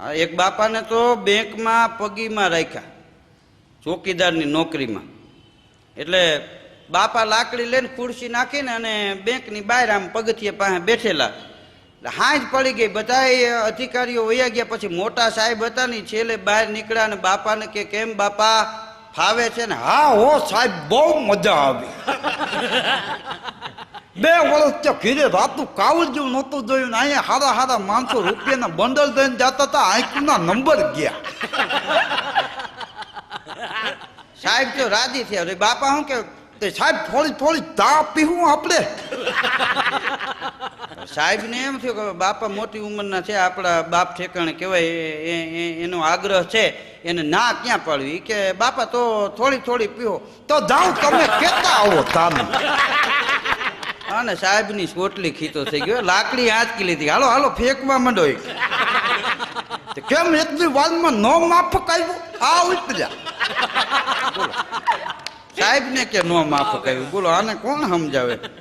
એક બાપાને તો બેંકમાં પગીમાં રાખ્યા, ચોકીદારની નોકરીમાં. એટલે બાપા લાકડી લઈને ખુરશી નાખીને અને બેંકની બહાર આમ પગથિયે પાસે બેઠેલા. હાજ પડી ગઈ બધા અધિકારીઓ વયા ગયા, પછી મોટા સાહેબ હતા ને છેલ્લે બહાર નીકળ્યા અને બાપાને કે કેમ બાપા, ફાવે છે ને? હા, હો સાહેબ, બહુ મજા આવી. બે વર્ષ તો ઘીરે રાતું જેવું નહોતું જોયું ને અહીંયા હારા હારા માણસો રૂપિયાના બંડલ દઈને જતા હતા આંખના નંબર ગયા. સાહેબ તો રાજી થયા રે બાપા શું કે, તે સાહેબ થોડી થોડી તા પીવું આપણે? સાહેબને એમ થયું કે બાપા મોટી ઉંમરના છે, આપણા બાપ ઠેકાણે કહેવાય એનો આગ્રહ છે, એને ના ક્યાં પાડવી? કે, બાપા તો થોડી થોડી પીવો તો જાઉં, તમે કેતા આવો તાને અને સાહેબની સોટલી ખીતો થઈ ગયો, લાકડી આંચકી લીધી. હાલો હાલો, ફેંકવા માંડો કેમ એટલી વાલમાં નો માફક આવ્યું આ ઉતર્યા સાહેબને કે નો માફ આવ્યું બોલો, આને કોણ સમજાવે?